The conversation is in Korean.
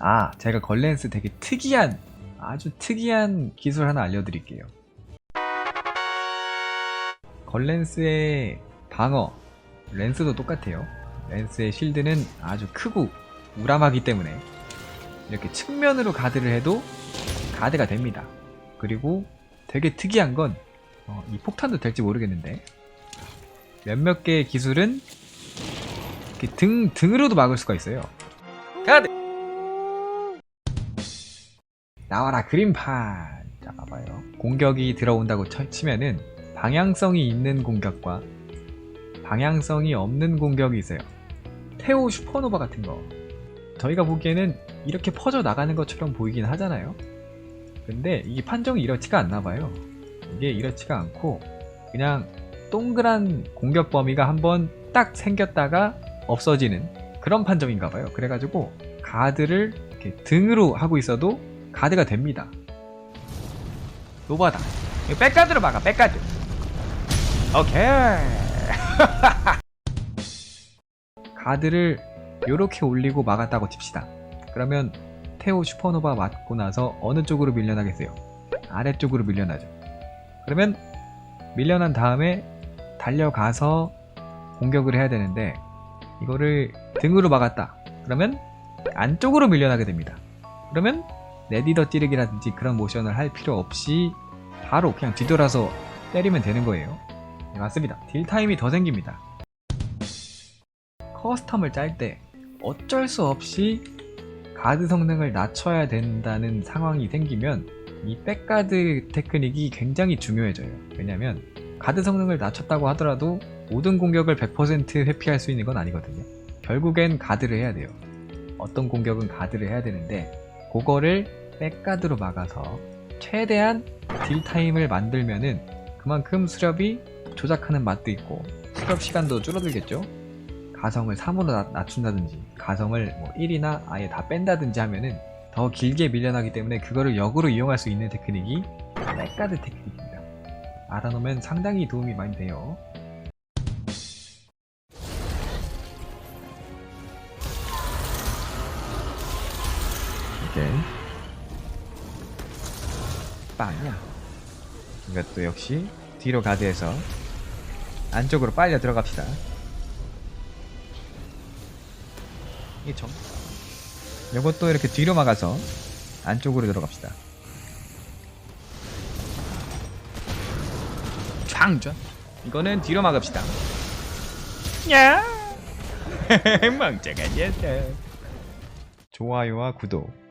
아, 제가 걸렌스 되게 특이한, 아주 특이한 기술 하나 알려드릴게요. 걸렌스의 방어, 렌스도 똑같아요. 렌스의 실드는 아주 크고 우람하기 때문에 이렇게 측면으로 가드를 해도 가드가 됩니다. 그리고 되게 특이한 건, 어, 이 폭탄도 될지 모르겠는데, 몇몇 개의 기술은 등, 등으로도 막을 수가 있어요. 가드! 나와라 그림판! 자, 봐봐요. 공격이 들어온다고 쳐- 치면은 방향성이 있는 공격과 방향성이 없는 공격이 있어요. 테오 슈퍼노바 같은 거. 저희가 보기에는 이렇게 퍼져 나가는 것처럼 보이긴 하잖아요. 근데 이게 판정이 이렇지가 않나 봐요. 이게 이렇지가 않고 그냥 동그란 공격 범위가 한번 딱 생겼다가 없어지는 그런 판정인가 봐요. 그래가지고 가드를 등으로 하고 있어도 가드가 됩니다. 노바다. 이거 백가드로 막아, 백가드. 오케이. 가드를 이렇게 올리고 막았다고 칩시다. 그러면 테오 슈퍼노바 맞고 나서 어느 쪽으로 밀려나겠어요? 아래쪽으로 밀려나죠. 그러면 밀려난 다음에 달려가서 공격을 해야 되는데 이거를 등으로 막았다. 그러면 안쪽으로 밀려나게 됩니다. 그러면 네디더 찌르기라든지 그런 모션을 할 필요 없이 바로 그냥 뒤돌아서 때리면 되는 거예요. 네, 맞습니다. 딜 타임이 더 생깁니다. 커스텀을 짤 때 어쩔 수 없이 가드 성능을 낮춰야 된다는 상황이 생기면 이 백가드 테크닉이 굉장히 중요해져요. 왜냐면 가드 성능을 낮췄다고 하더라도 모든 공격을 100% 회피할 수 있는 건 아니거든요. 결국엔 가드를 해야 돼요. 어떤 공격은 가드를 해야 되는데 그거를 백가드로 막아서 최대한 딜 타임을 만들면은 그만큼 수렵이 조작하는 맛도 있고 수렵 시간도 줄어들겠죠. 가성을 3으로 낮춘다든지 가성을 뭐 1이나 아예 다 뺀다든지 하면은 더 길게 밀려나기 때문에 그거를 역으로 이용할 수 있는 테크닉이 백가드 테크닉입니다. 알아놓으면 상당히 도움이 많이 돼요. 이렇게 빵이야. 이것도 역시 뒤로 가드해서 안쪽으로 빨려 들어갑시다. 이게 정. 이것도 이렇게 뒤로 막아서 안쪽으로 들어갑시다. 쫙쫙. 이거는 뒤로 막읍시다. 야! 멍청한 녀석. 좋아요와 구독